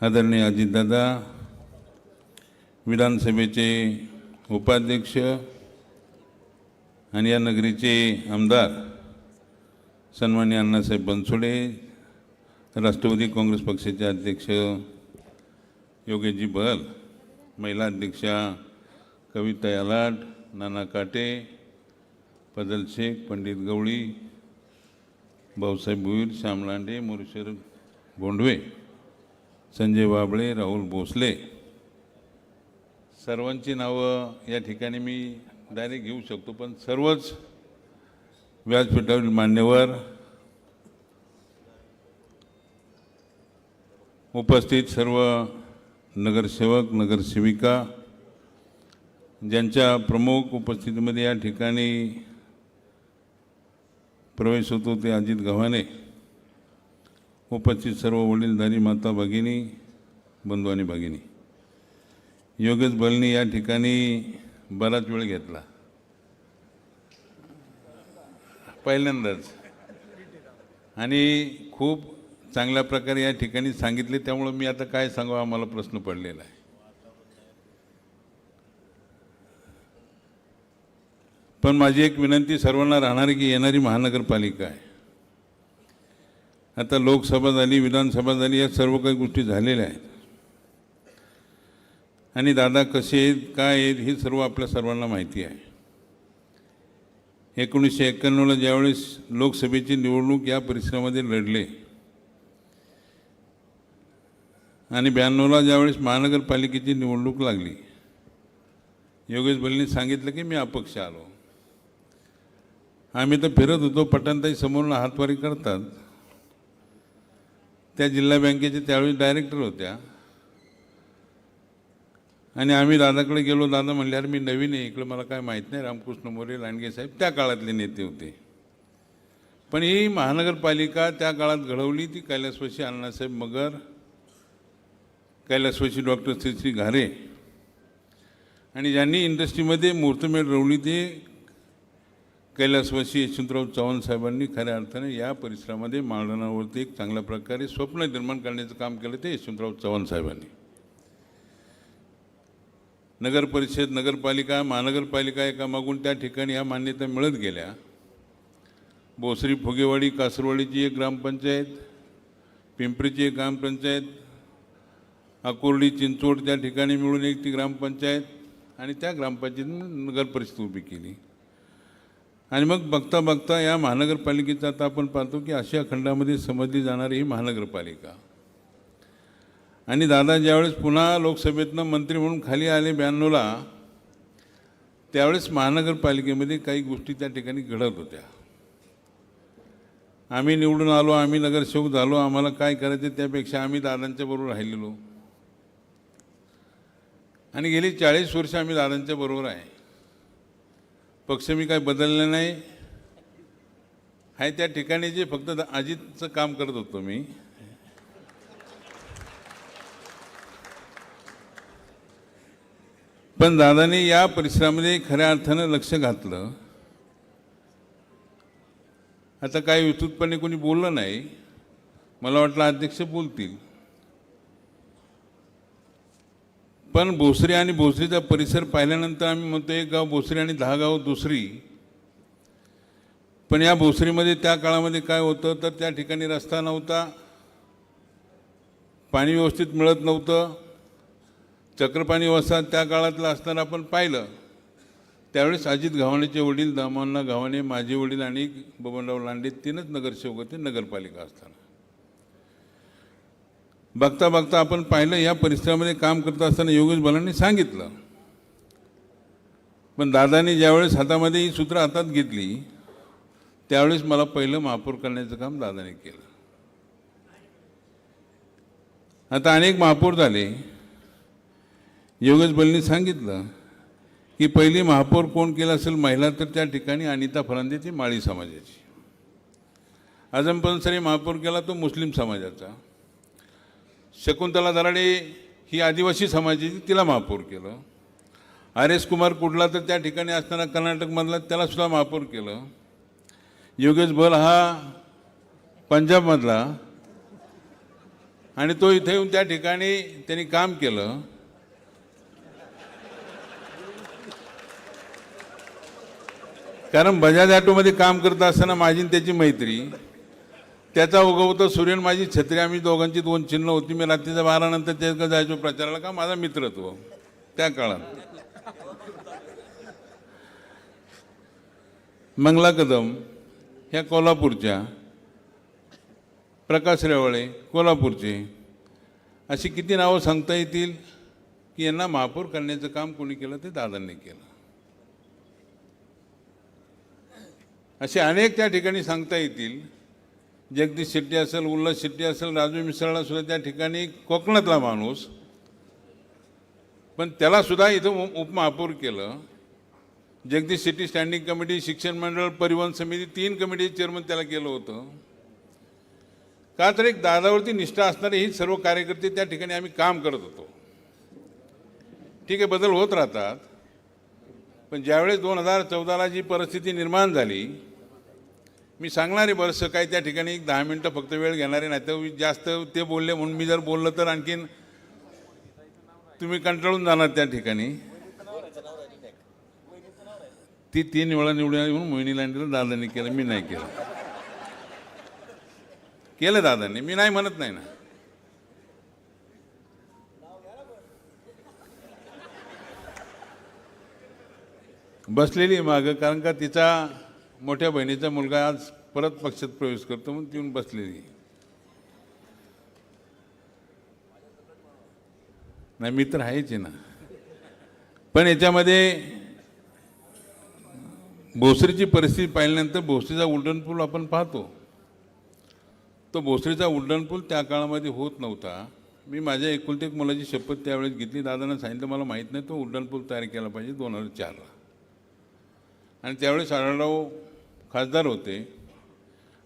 आदरणीय अजितदादा विधानसभेचे उपाध्यक्ष आणि या नगरीचे आमदार सन्मान्य अण्णासाहेब बनसोडे राष्ट्रवादी काँग्रेस पक्षाचे अध्यक्ष योगेशजी बहल महिला अध्यक्षा कविता यालाट नाना काटे पदल शेख पंडित गवळी भाऊसाहेब भुईर श्याम लांडे मोरेश्वर भोंडवे संजय बाबळे राहुल भोसले. सर्वांची नावं या ठिकाणी मी डायरेक्ट घेऊ शकतो पण सर्वच व्यासपीठावरील मान्यवर उपस्थित सर्व नगरसेवक नगरसेविका ज्यांच्या प्रमुख उपस्थितीमध्ये या ठिकाणी प्रवेश होतो ते अजित गव्हाणे. उपस्थित सर्व वडीलधारी माता भगिनी बंधू आणि भगिनी. योगेश बलनी या ठिकाणी बराच वेळ घेतला. पहिल्यांदाच. आणि खूप चांगल्या प्रकारे या ठिकाणी सांगितले त्यामुळं मी आता काय सांगावं आम्हाला प्रश्न पडलेला आहे. पण माझी एक विनंती सर्वांना राहणारी की येणारी महानगरपालिका आहे. आता लोकसभा झाली विधानसभा झाली या सर्व काही गोष्टी झालेल्या आहेत. आणि दादा कसे आहेत काय आहेत हे सर्व आपल्या सर्वांना माहिती आहे. एकोणीसशे एक्क्याण्णवला ज्यावेळेस लोकसभेची निवडणूक या परिसरामध्ये लढले आणि ब्याण्णवला ज्यावेळेस महानगरपालिकेची निवडणूक लागली योगेश बलने सांगितलं की मी अपक्ष आलो. आम्ही तर फिरत होतो पटांताई समोरून हातवारी करतात. त्या जिल्हा बँकेचे त्यावेळी डायरेक्टर होत्या. आणि आम्ही दादाकडे गेलो दादा म्हणले अरे मी नवीन आहे इकडे मला काय माहीत नाही रामकृष्ण मोरे लांडगे साहेब त्या काळातले नेते होते. पण ही महानगरपालिका त्या काळात घडवली ती कैलासवशी अण्णासाहेब मगर कैलासवशी डॉक्टर श्री श्री घारे. आणि ज्यांनी इंडस्ट्रीमध्ये मुहूर्तमेढ रोवली ते कैलासवासी यशवंतराव चव्हाण साहेबांनी खऱ्या अर्थाने या परिसरामध्ये माळरानावरती एक चांगल्या प्रकारे स्वप्न निर्माण करण्याचं काम केलं ते यशवंतराव चव्हाण साहेबांनी. नगर परिषद नगरपालिका महानगरपालिका एका मागून त्या ठिकाणी ह्या मान्यता मिळत गेल्या. बोसरी फुगेवाडी कासरवाडीची एक ग्रामपंचायत पिंपरीची एक ग्रामपंचायत अकोर्डी चिंचवड त्या ठिकाणी मिळून एक ती ग्रामपंचायत आणि त्या ग्रामपंचायतीने नगर परिषद उभी केली. आणि मग बघता बघता या महानगरपालिकेचं आता आपण पाहतो की आशिया खंडामध्ये समजली जाणारी ही महानगरपालिका. आणि दादा ज्यावेळेस पुन्हा लोकसभेतनं मंत्री म्हणून खाली आले ब्याण्णवला त्यावेळेस महानगरपालिकेमध्ये काही गोष्टी त्या ठिकाणी घडत होत्या. आम्ही निवडून आलो आम्ही नगरसेवक झालो आम्हाला काय करायचं त्यापेक्षा आम्ही दादांच्या बरोबर राहिलेलो. आणि गेली चाळीस वर्ष आम्ही दादांच्या बरोबर आहे. पक्ष मी काय बदलले नाही. आहे त्या ठिकाणी जे फक्त अजितचं काम करत होतो मी. पण दादाने या परिसरामध्ये खऱ्या अर्थानं लक्ष घातलं. आता काही विस्तृतपणे कोणी बोललं नाही. मला वाटलं अध्यक्ष बोलतील. पण भोसरी आणि भोसरीचा परिसर पाहिल्यानंतर आम्ही म्हणतो एक गाव भोसरी आणि दहा गाव दुसरी. पण या भोसरीमध्ये त्या काळामध्ये काय होतं तर त्या ठिकाणी रस्ता नव्हता पाणी व्यवस्थित मिळत नव्हतं. चक्रपाणी व्यवस्था त्या काळातलं असताना आपण पाहिलं. त्यावेळेस अजित गव्हाणेचे वडील दामांना गव्हाणे माझे वडील आणि बबनराव लांडे तीनच नगरसेवक होते नगरपालिका असताना. बघता बघता आपण पाहिलं या परिसरामध्ये काम करत असताना योगेश बलांनी सांगितलं. पण दादाने ज्यावेळेस हातामध्ये ही सूत्र हातात घेतली त्यावेळेस मला पहिलं महापौर करण्याचं काम दादाने केलं. आता अनेक महापौर झाले. योगेश बलनी सांगितलं की पहिली महापौर कोण केला असेल महिला तर त्या ठिकाणी अनिता फरांदे ती माळी समाजाची. आझम सरी महापौर केला तो मुस्लिम समाजाचा. शकुंतला दराडे ही आदिवासी समाजाची तिला महापौर केलं. आर एस कुमार कुडला तर त्या ठिकाणी असताना कर्नाटकमधला त्याला सुद्धा महापौर केलं. योगेश बल हा पंजाबमधला. आणि तो इथे येऊन त्या ठिकाणी त्यांनी काम केलं. कारण बजाज ऑटोमध्ये काम करत असताना माझी त्याची मैत्री. त्याचा उगवतो सूर्यन माझी छत्री आम्ही दोघांची दोन चिन्ह होती. मी रात्रीच्या बारानंतर नंतर जायचो प्रचाराला का माझा मित्र तो त्या काळात. मंगला कदम ह्या कोल्हापूरच्या प्रकाश रेवळे कोल्हापूरचे अशी किती नावं सांगता येतील की यांना महापौर करण्याचं काम कोणी केलं ते दादांनी केलं. असे अनेक त्या ठिकाणी सांगता येतील जगदीश शेट्टी असेल उल्हास शेट्टी असेल राजू मिसळला सुद्धा त्या ठिकाणी कोकणातला माणूस. पण त्यालासुद्धा इथं उप- उपमहापौर केलं. जगदीश शेट्टी स्टँडिंग कमिटी शिक्षण मंडळ परिवहन समिती तीन कमिटी चेअरमन त्याला केलं होतं. का तर एक दादावरती निष्ठा असणारे ही सर्व कार्यकर्ते त्या ठिकाणी आम्ही काम करत होतो. ठीक आहे बदल होत राहतात. पण ज्यावेळेस दोन हजार चौदाला जी परिस्थिती निर्माण झाली मी सांगणार आहे बरंचसं काही त्या ठिकाणी एक दहा मिनटं फक्त वेळ घेणारे नाही तर जास्त ते बोलले म्हणून मी जर बोललं तर आणखीन तुम्ही कंटाळून जाणार त्या ठिकाणी. ती तीन वेळा निवडून येऊन म्हणून मोहिनी लांडीला दादांनी केलं मी नाही केलं. केलं दादांनी मी नाही म्हणत नाही ना. बसलेली मागं कारण का तिचा मोठ्या बहिणीचा मुलगा आज परत पक्षात प्रवेश करतो म्हणून येऊन बसलेली नाही मी तर आहेच आहे ना. पण याच्यामध्ये भोसरीची परिस्थिती पाहिल्यानंतर भोसरीचा उड्डाण पूल आपण पाहतो. तो भोसरीचा उड्डाण पूल त्या काळामध्ये होत नव्हता. मी माझ्या एकुलते एक मुलाची शपथ त्यावेळेस घेतली. दादांना सांगितलं मला माहीत नाही तो उड्डाण पूल तयार केला पाहिजे दोन हजार चारला. आणि त्यावेळेस आढळराव खासदार होते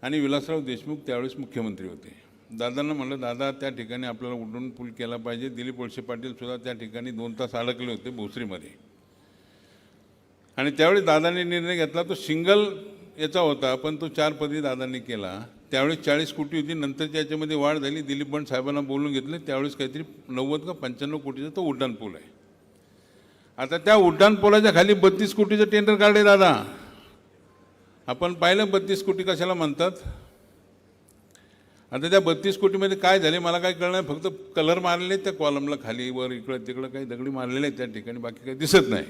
आणि विलासराव देशमुख त्यावेळेस मुख्यमंत्री होते. दादांना म्हणलं दादा त्या ठिकाणी आपल्याला उड्डाण पूल केला पाहिजे. दिलीप वळसे पाटीलसुद्धा त्या ठिकाणी दोन तास अडकले होते भोसरीमध्ये. आणि त्यावेळी दादांनी निर्णय घेतला तो सिंगल याचा होता पण तो चार पदी दादांनी केला. त्यावेळेस चाळीस कोटी होती नंतरच्या याच्यामध्ये वाढ झाली. दिलीप बंड साहेबांना बोलून घेतले त्यावेळेस काहीतरी नव्वद का पंच्याण्णव कोटीचा तो उड्डाणपूल आहे. आता त्या उड्डाणपुलाच्या खाली बत्तीस कोटीचं टेंडर काढले दादा. आपण पाहिलं बत्तीस कोटी कशाला म्हणतात? आता त्या बत्तीस कोटीमध्ये काय झाले मला काय कळलं नाही. फक्त कलर मारलेले त्या कॉलमला खाली वर इकडं तिकडं काही दगडी मारलेले आहेत त्या ठिकाणी बाकी काही दिसत नाही.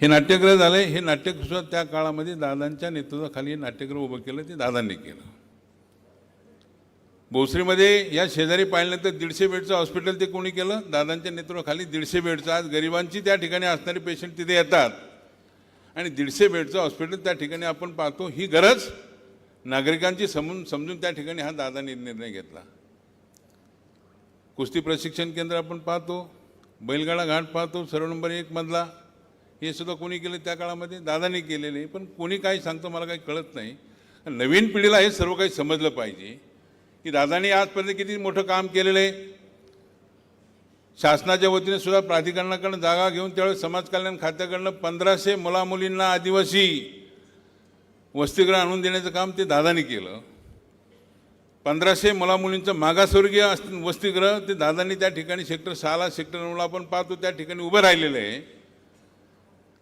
हे नाट्यगृह झालं. हे नाट्यगृह त्या काळामध्ये दादांच्या नेतृत्वाखाली हे नाट्यगृह उभं केलं ते दादांनी केलं. भोसरीमध्ये या शेजारी पाहिल्यानंतर दीडशे बेडचं हॉस्पिटल ते कोणी केलं? दादांच्या नेतृत्वाखाली दीडशे बेडचं. आज गरिबांची त्या ठिकाणी असणारे पेशंट तिथे येतात. आणि दीडशे बेडचं हॉस्पिटल त्या ठिकाणी आपण पाहतो. ही गरज नागरिकांची समजून समजून त्या ठिकाणी हा दादांनी निर्णय घेतला. कुस्ती प्रशिक्षण केंद्र आपण पाहतो बैलगाडा घाट पाहतो सर्व नंबर एक मधला. हे सुद्धा कोणी केलं त्या काळामध्ये? दादांनी केलेले पण कोणी काही सांगतो मला काही कळत नाही. नवीन पिढीला हे सर्व काही समजलं पाहिजे. की दादांनी आजपर्यंत किती मोठं काम केलेलं आहे? शासनाच्या वतीने सुद्धा प्राधिकरणाकडनं जागा घेऊन त्यावेळेस समाज कल्याण खात्याकडनं पंधराशे मुलामुलींना आदिवासी वसतिगृह आणून देण्याचं काम ते दादानी केलं. पंधराशे मुलामुलींचं मागासवर्गीय अस- वसतिगृह ते दादांनी त्या ठिकाणी सेक्टर सहाला सेक्टर नऊला आपण पाहतो त्या ठिकाणी उभं राहिलेलं आहे.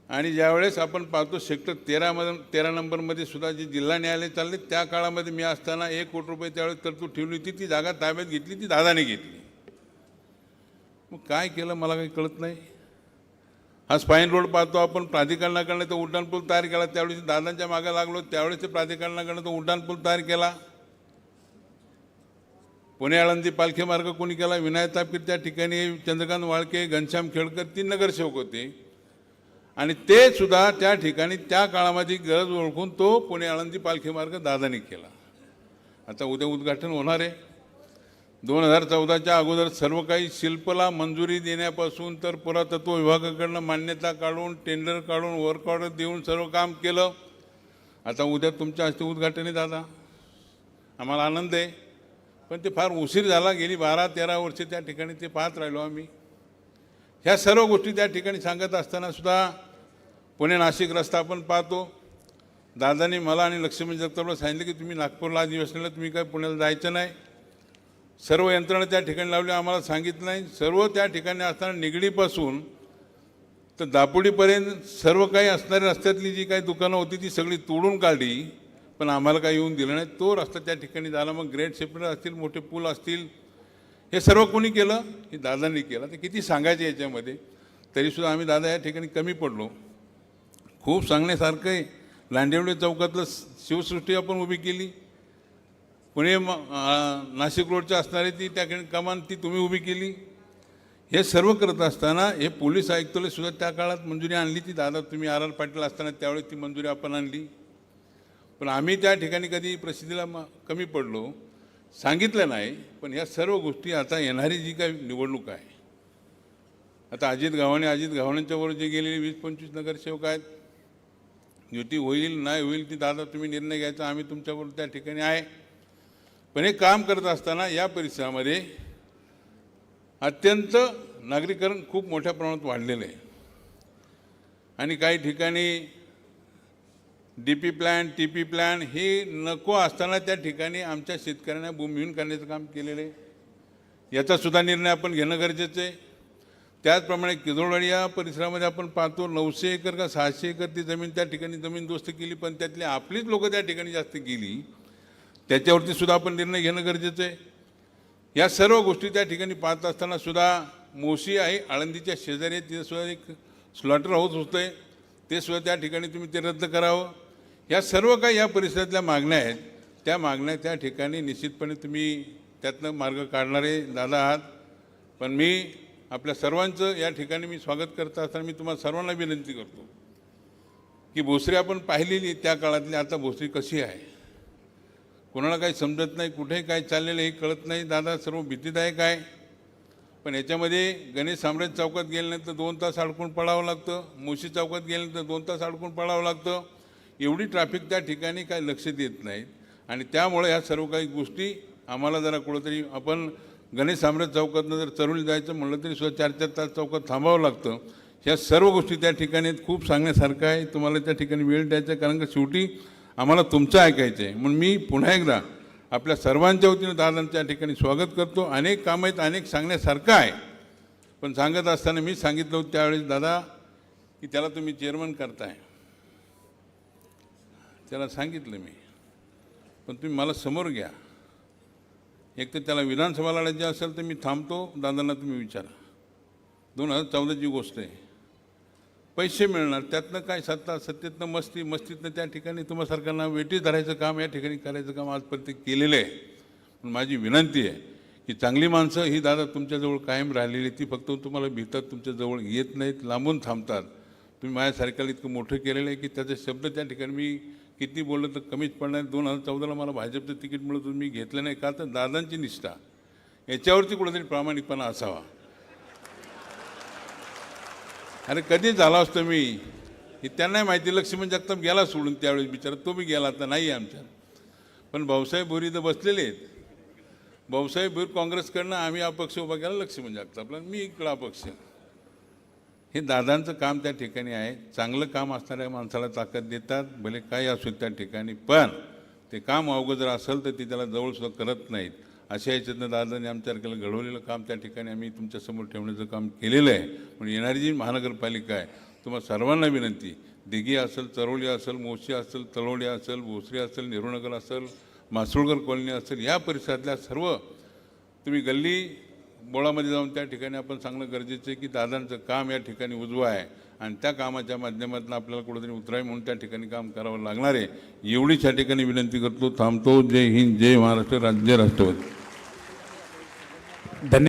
आणि ज्यावेळेस आपण पाहतो सेक्टर तेरामध्ये तेरा नंबरमध्ये सुद्धा जे जिल्हा न्यायालय चालले त्या काळामध्ये मी असताना एक कोटी रुपये त्यावेळेस तरतूद ठेवली होती ती जागा ताब्यात घेतली ती दादाने घेतली. मग काय केलं मला काही कळत नाही. हा स्पाईन रोड पाहतो आपण प्राधिकरणाकडनं तो उड्डाणपूल तयार केला. त्यावेळेस दादांच्या मागे लागलो त्यावेळेस ते प्राधिकरणाकडनं तो उड्डाणपूल तयार केला. पुणे आळंदी पालखी मार्ग कोणी केला? विनायक तापकीर त्या ठिकाणी चंद्रकांत वाळके घनश्याम खेडकर तीन नगरसेवक होते. आणि ते सुद्धा त्या ठिकाणी त्या काळामध्ये गरज ओळखून तो पुणे आळंदी पालखी मार्ग दादाने केला. आता उद्या उद्घाटन होणार आहे. दोन हजार चौदाच्या अगोदर सर्व काही शिल्पला मंजुरी देण्यापासून तर पुरातत्व विभागाकडनं मान्यता काढून टेंडर काढून वर्क ऑर्डर देऊन सर्व काम केलं. आता उद्या तुमच्या हस्ते उद्घाटन आहे दादा आम्हाला आनंद आहे. पण ते फार उशीर झाला. गेली बारा तेरा वर्षे त्या ठिकाणी ते पाहत राहिलो आम्ही. ह्या सर्व गोष्टी त्या ठिकाणी सांगत असताना सुद्धा पुणे नाशिक रस्ता आपण पाहतो. दादांनी मला आणि लक्ष्मण जगतापला सांगितलं की तुम्ही नागपूरला अधिवेशनाला तुम्ही काय पुण्याला जायचं नाही. सर्व यंत्रणा त्या ठिकाणी लावली आम्हाला सांगितलं नाही. सर्व त्या ठिकाणी असताना निगडीपासून तर दापोडीपर्यंत सर्व काही असणारी रस्त्यातली जी काही दुकानं होती ती सगळी तोडून काढली. पण आम्हाला काही येऊन दिलं नाही. तो रस्ता त्या ठिकाणी झाला. मग ग्रेट सेपरेट असतील मोठे पूल असतील हे सर्व कोणी केलं? हे दादांनी केलं. ते किती सांगायचे याच्यामध्ये? तरीसुद्धा आम्ही दादा या ठिकाणी कमी पडलो. खूप सांगण्यासारखं आहे. लांडेवडे चौकातलं शिवसृष्टी आपण उभी केली. पुणे म- नाशिक रोडच्या असणारी ती त्या ठिकाणी कमान ती तुम्ही उभी केली. हे सर्व करत असताना हे पोलीस आयुक्तालय सुद्धा त्या काळात मंजुरी आणली ती. दादा तुम्ही आर आर पाटील असताना त्यावेळी ती मंजुरी आपण आणली. पण आम्ही त्या ठिकाणी कधी प्रसिद्धीला म- कमी पडलो सांगितलं नाही. पण ह्या सर्व गोष्टी आता येणारी जी काही निवडणूक आहे आता अजित गव्हाणे अजित गव्हाणेंच्यावर जे गेलेले वीस पंचवीस नगरसेवक आहेत युती होईल नाही होईल ती दादा तुम्ही निर्णय घ्यायचा आम्ही तुमच्याबरोबर त्या ठिकाणी आहे. पण हे काम करत असताना या परिसरामध्ये अत्यंत नागरीकरण खूप मोठ्या प्रमाणात वाढलेलं आहे. आणि काही ठिकाणी D P plan T P plan हे नको असताना त्या ठिकाणी आमच्या शेतकऱ्यांना भूमिहीन करण्याचं काम केलेलं आहे. याचासुद्धा निर्णय आपण घेणं गरजेचं आहे. त्याचप्रमाणे किदोळवाडी या परिसरामध्ये आपण पाहतो नऊशे एकर का सहाशे एकर ती जमीन त्या ठिकाणी जमीन दोस्त केली पण त्यातली आपलीच लोकं त्या ठिकाणी जास्त गेली. त्याच्यावरती सुद्धा आपण निर्णय घेणं गरजेचं आहे. या सर्व गोष्टी त्या ठिकाणी पाहत असताना सुद्धा मोशी आहे आळंदीच्या शेजारी आहे, सुद्धा एक स्लॉटर हाऊस होतं आहे ते सुद्धा त्या ठिकाणी तुम्ही ते रद्द करावं. या सर्व काही या परिसरातल्या मागण्या आहेत. त्या मागण्या त्या ठिकाणी निश्चितपणे तुम्ही त्यातनं मार्ग काढणारे दादा आहात. पण मी आपल्या सर्वांचं या ठिकाणी मी स्वागत करत असताना मी तुम्हाला सर्वांना विनंती करतो की भोसरी आपण पाहिलेली त्या काळातली. आता भोसरी कशी आहे? कोणाला काही समजत नाही कुठे काय चाललेलं हे कळत नाही. दादा सर्व भीतीदायक आहे. पण याच्यामध्ये गणेश साम्राज्य चौकात गेल्यानंतर दोन तास अडकून पडावं लागतं. मुशी चौकात गेल्यानंतर दोन तास अडकून पडावं लागतं. एवढी ट्रॅफिक त्या ठिकाणी काय लक्ष देत नाहीत. आणि त्यामुळे ह्या सर्व काही गोष्टी आम्हाला जरा कुठंतरी आपण गणेश साम्राज्य चौकातनं जर चरुली जायचं म्हणलं तरी सुद्धा चार चार तास चौकात थांबावं लागतं. ह्या सर्व गोष्टी त्या ठिकाणी खूप सांगण्यासारखं आहे. तुम्हाला त्या ठिकाणी वेळ द्यायचा कारण का शेवटी आम्हाला तुमचं ऐकायचं आहे. म्हणून मी पुन्हा एकदा आपल्या सर्वांच्या वतीनं दादांच्या ठिकाणी स्वागत करतो. अनेक कामं आहेत अनेक सांगण्यासारखं आहे. पण सांगत असताना मी सांगितलं होतं त्यावेळेस दादा की त्याला तुम्ही चेअरमन करताय. त्याला सांगितलं मी. पण तुम्ही मला समोर घ्या. एक तर त्याला विधानसभा लढायची असेल तर मी थांबतो. दादांना तुम्ही विचारा. दोन हजार चौदाची गोष्ट आहे. पैसे मिळणार. त्यातनं काय सत्ता सत्तेतनं मस्ती मस्तीतनं त्या ठिकाणी तुम्हा सरकारना वेटी धरायचं काम या ठिकाणी करायचं काम आजपर्यंत केलेलं आहे. पण माझी विनंती आहे की चांगली माणसं ही दादा तुमच्याजवळ कायम राहिलेली ती फक्त तुम्हाला भितात तुमच्याजवळ येत नाहीत लांबून थांबतात. तुम्ही माझ्यासारख्याला इतकं मोठं केलेलं आहे की त्याचे शब्द त्या ठिकाणी मी किती बोललं तर कमीच पडणार. दोन हजार चौदाला मला भाजपचं तिकीट मिळत मी घेतलं नाही. का तर दादांची निष्ठा. याच्यावरती कुठेतरी प्रामाणिकपणा असावा. अरे कधी झाला असतो मी हे त्यांनाही माहिती लक्ष्मण जगताप गेला सोडून त्यावेळेस बिचारा तो बी गेला आता नाही आहे पण भाऊसाहेब भोरी तर बसलेले आहेत. भाऊसाहेब भोर काँग्रेसकडनं आम्ही अपक्ष उभा केला लक्ष्मण जगतापला. मी इकडं अपक्ष. हे दादांचं काम त्या ठिकाणी आहे. चांगलं काम असणाऱ्या माणसाला ताकद देतात भले काही असू त्या ठिकाणी पण ते काम अवघड जर असेल तर ते त्याला जवळसुद्धा करत नाहीत. अशा याच्यातनं दादाने आमच्यासारख्याला घडवलेलं काम त्या ठिकाणी आम्ही तुमच्यासमोर ठेवण्याचं काम केलेलं आहे. पण येणारी जी महानगरपालिका आहे तुम्हाला सर्वांना विनंती दिघी असेल चरोली असेल मोशी असेल तलोडी असेल भोसरी असेल नेहरूनगर असेल मासुळगर कॉलनी असेल या परिसरातल्या सर्व तुम्ही गल्ली बोळामध्ये जाऊन त्या ठिकाणी आपण सांगणं गरजेचं आहे की दादांचं काम या ठिकाणी उजवं आहे आणि त्या कामाच्या माध्यमातून आपल्याला कुठेतरी उतरावे म्हणून त्या ठिकाणी काम करावं लागणार आहे. एवढीच या ठिकाणी विनंती करतो थांबतो. जय हिंद जय महाराष्ट्र राज्य राष्ट्रवादी. ధన్య